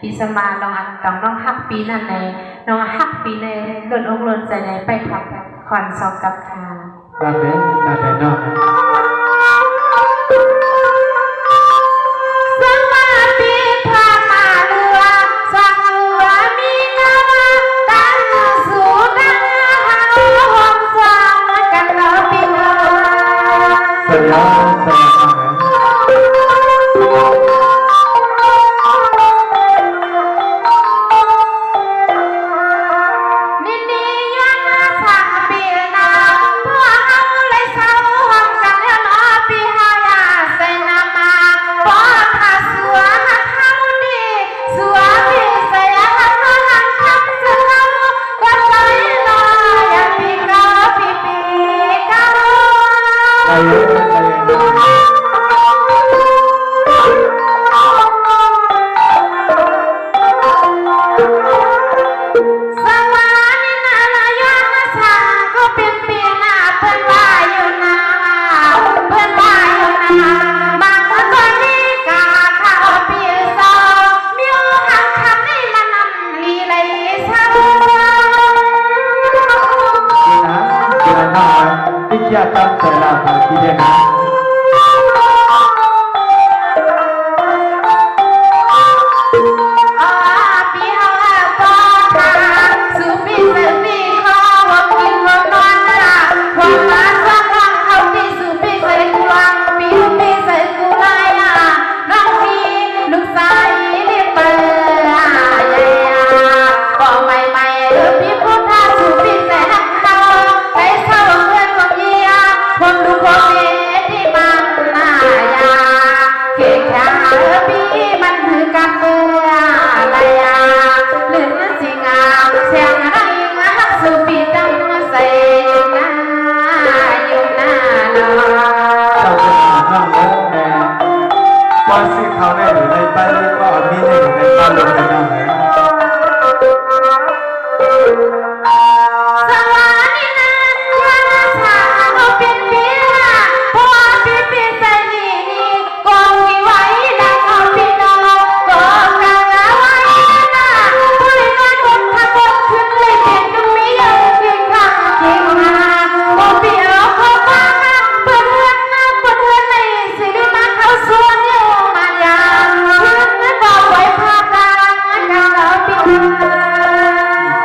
ปีสมาลองอันต้องน้องฮักปีนั่นในน้องฮักปีในหล่นองหล่นใจในไปทักผ่อนซอบกับทาบาเบนบาเบนนอก বুঝে না ก้อนสีขาวได้หรือในป้ายก็มีในในป้ายลงในหน้า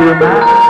Thank you.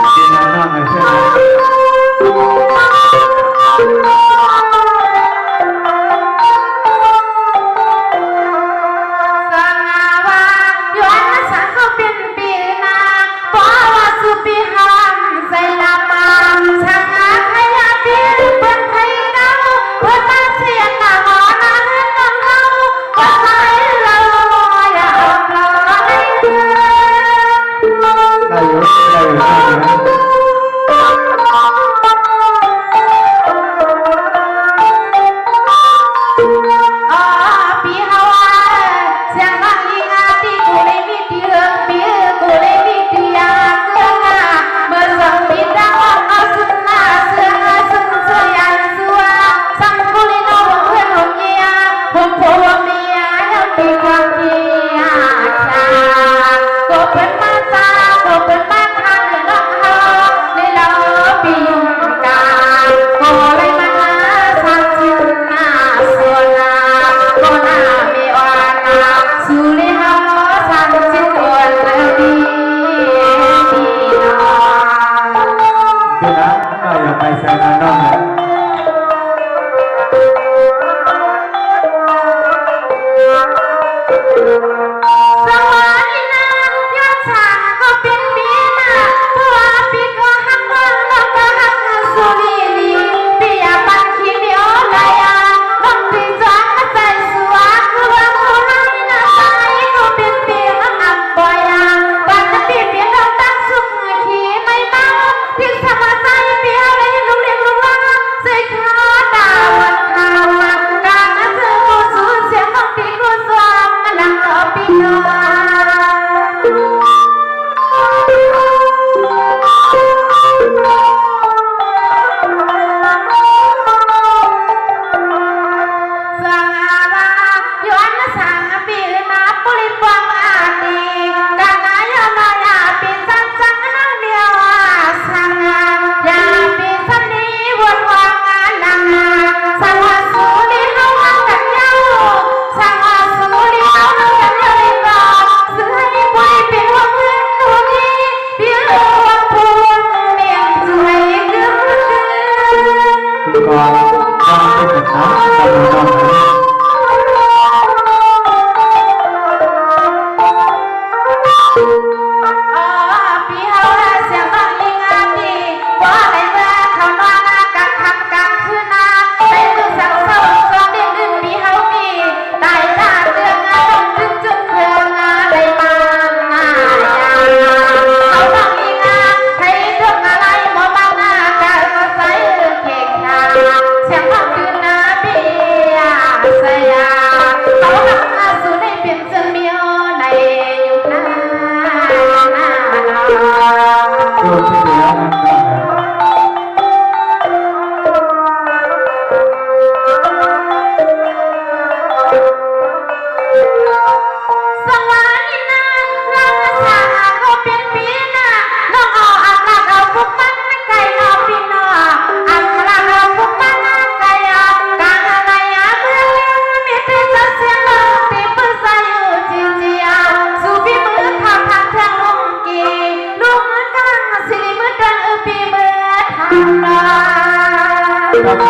走，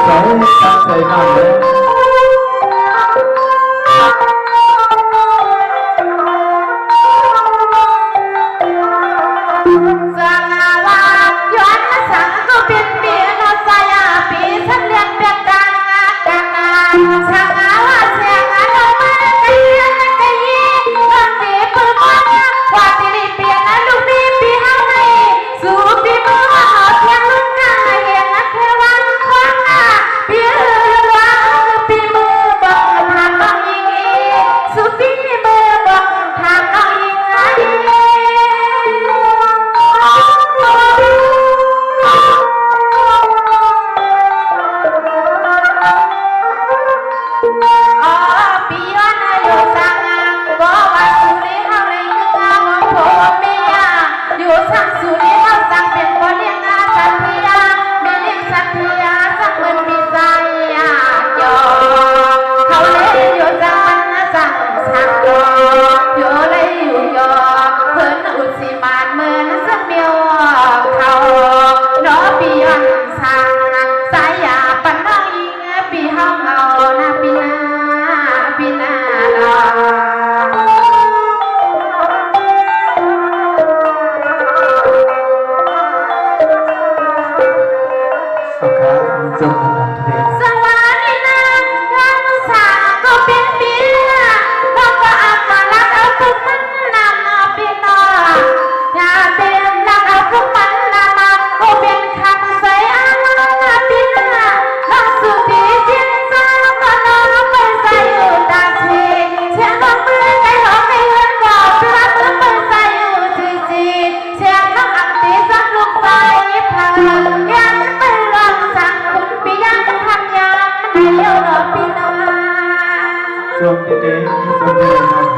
再上 ta. 残念なので。Yo no opino más. Yo no opino más.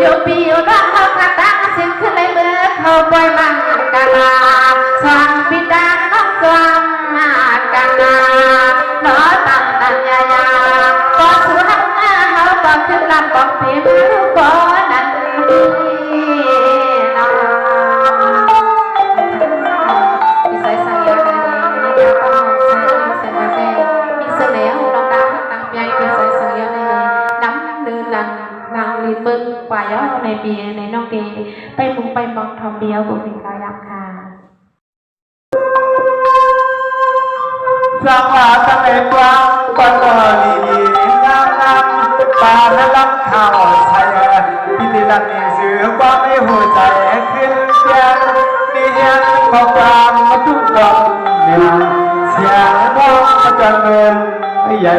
อยู่ปีอยู่รอบเขาคาตาเสียงขึ้นเลยเมื่อเขาปล่อยมังกาลาสวางปิดาน้องสากันนาน้อตังตัญญาปสุหัเขาปอขึ้นลำปอเพีย ปีในน้องปีไปมุงไปมองทองเดียวบุฟิงกายำค่ะสังหาสังเอกวางปันนีนางนางตาและลักข่าวไทยพิธีดันนี้ซื้อความไม่หัวใจขึ้นเพียงนี่เย็นข้อความมาทุกตอนเนี่ยเสียงร้องจะจัเงินใหญ่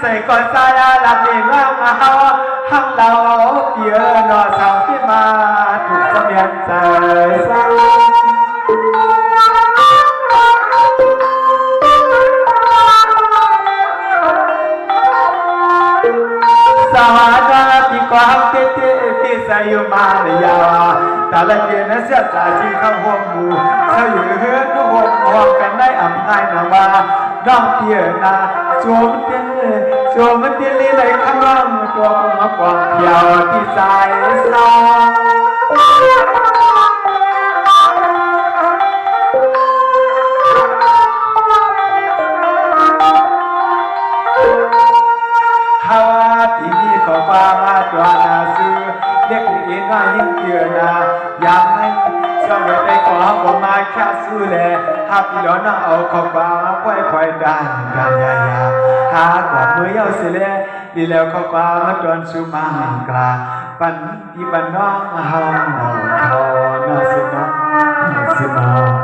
ใส่ก่อนซาลาลาเองว่ามาเฮาหักเราเปียนอสาวที่มาถูกเสมียนใจซาสวัสดีพี่ความคิดที่ใส่อยู่มาเลยยาตาละเย็นเสียใจที่ข้าห้องมูเขาอยู่เฮือนห้อห้องกันได้อ่ำง่ายนะว่าน้องเปียนา สวมเตี้ยสวมเตี้ยลีนข้างล่างตัวมากว่าเที่ยวที่สายสา ผมมาแค่สู้แลหากพี่น้องเอาขอความาควายควายดันดันยายาหากว่ามือเยาเสียแล้วดีแล้วขอความาตอนสุมังกลาปันที่บ้านน้องเฮาทอนาสิน้องสิน้อ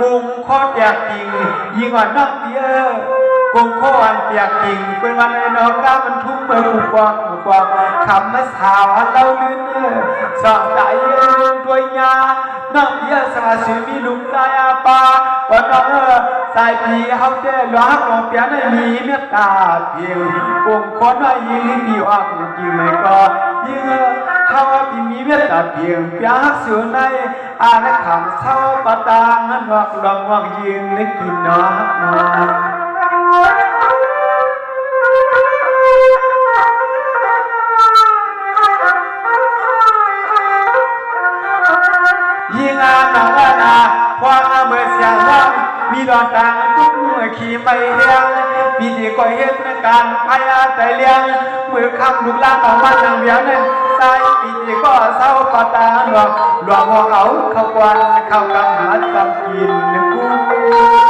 ากรุงโคตรอยว กงยิ่งว่าน้องเบียกรุงโคตรอยากกิงเป็นวันในน้องก้ามันทุ่มเมื่อกูกวางกูกวางคำมาสาวเราลื่นสองใจตัวยาน้องเบียสาสีมีลุงใจอาปาว่าน้องเออสายพีเขาเจ้หลอกหลอกเปียนมีเมตตาเพียงกรุงโคตรยิงดีออกจริงไหมก็ยิ่งเขาที่มีเมตตาเพียงเปียกสูในอาณาคำเศร้าปตางนอกลองวางยิงและกินน้อง ยิ่งอานังอาณาควางเมื่อเสียงร้องมีดอนต่างทุกเมื่อขี่ไม่เลี้ยงปีที่ก่อเหตุในการพายาใจเลี้ยงมือคำลูกลาต่องมันนางเบียนั้นสายปีที่ก็เศร้าก็ตาหลวงหลวงหัวเอาเข้ากวนเข้ากำหาจำกินกูก็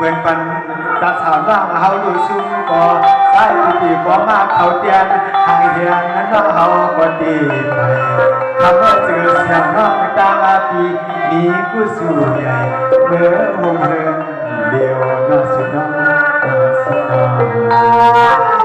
เว้นปันตาสาวร่างเฮาดูซุ่มก็ใส่ปีกบ่มาเขาเตียนทางเฮียนนั้นว่าเฮาก็ดีไปคำว่าเสือเสียงน้องตาปีมีกุสู่ใหญ่เมื่อวงเรือนเดียวน่าสุดน้องน่าสุดน้อง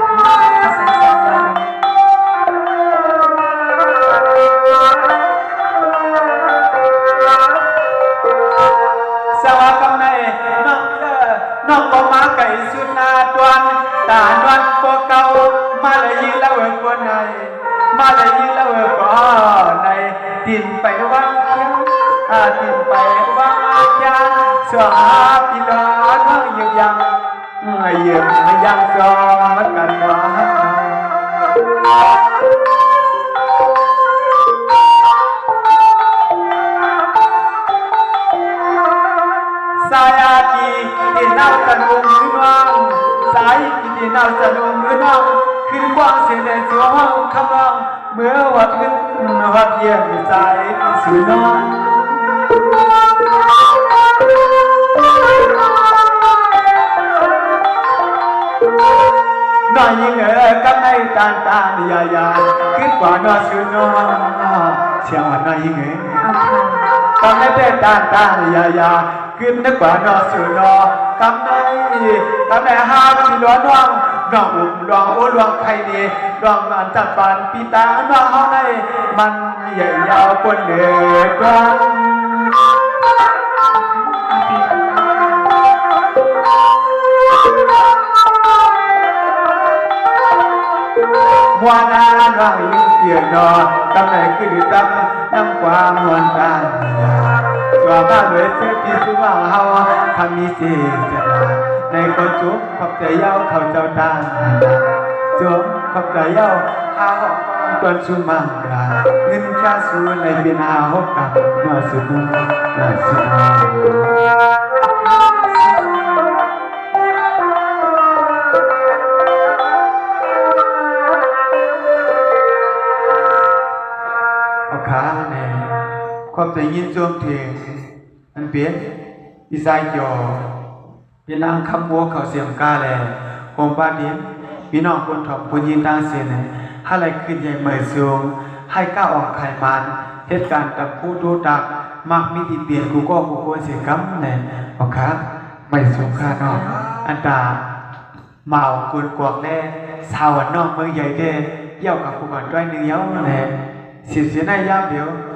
านวันบ่เก่ามาเลยยิงแล้วเออบ่ในมาเลยยิงแล้วเออบ่ในดินไปวังเขียวอาดินไปวังอาสวาพี่น้องน้งยังยังยืมยังสองมันกันว่าสายาทีที่น่าสนุกขึ้นวง น่าสนุกขึ้นว่างขึ้นกว้างเสียในสวงคำร้องเมื่อวัดขึ้นวัดเยี่ยมสายสุนองน้อยยิงเอ๋กับในตานตานยายาขึ้นกว่าน้อยสุนองเสียงว่าน้อยยิงเอ๋กำในเป็นตานตานยายาขึ้นนึกว่านอสุนอ กำในกำในหาที่ล้วนว่างน้องอุ้มดองโอ้ลวงใครดีดองอันจัดปานปีตาน้องเฮาในมันใหญ่ยาวปนเหลือกว่ามัวนาน้องยิ่งเตียนนอกำในขึ้นตั้งน้ำความมวนตานยา ตัวบ้านเลยเสียที่สุว่าเฮาทำมีสิจะลาในคนจุ๊บขอบใจเย้าเขาเจ้าตาจุ๊บขอบใจเย้าเฮาตอนชุมังลาเงินค่าสูในเบียนหาหกกับมาสุดมาสุด ความใจยินจวมเทงมันเปียอีสายจอเป็นนางคำบัวเขาเสียมกาแลโฮมบ้านดินพี่น้องคนถอบคนยินตางเสียนให้อะไรขึ้นใหญ่เหมยสูงให้ก้าวออกไขมันเหตุการณ์ตับผู้ดูดักมักมีที่เปลี่ยนกูก็กูควรเสียกำเนี่ยโอเครับไม่สูงค่านาะอันตาเมากุนกวกแน่สาวนนอกเมืองใหญ่เด้เยี่ยวกับกูก่อนด้วยเนื้อแน่สิเสียนามเดียสมีมาเทียงแต่ก็เขามอมือหลวงกันเนาะนี่ก็ผักดอนย้อนคว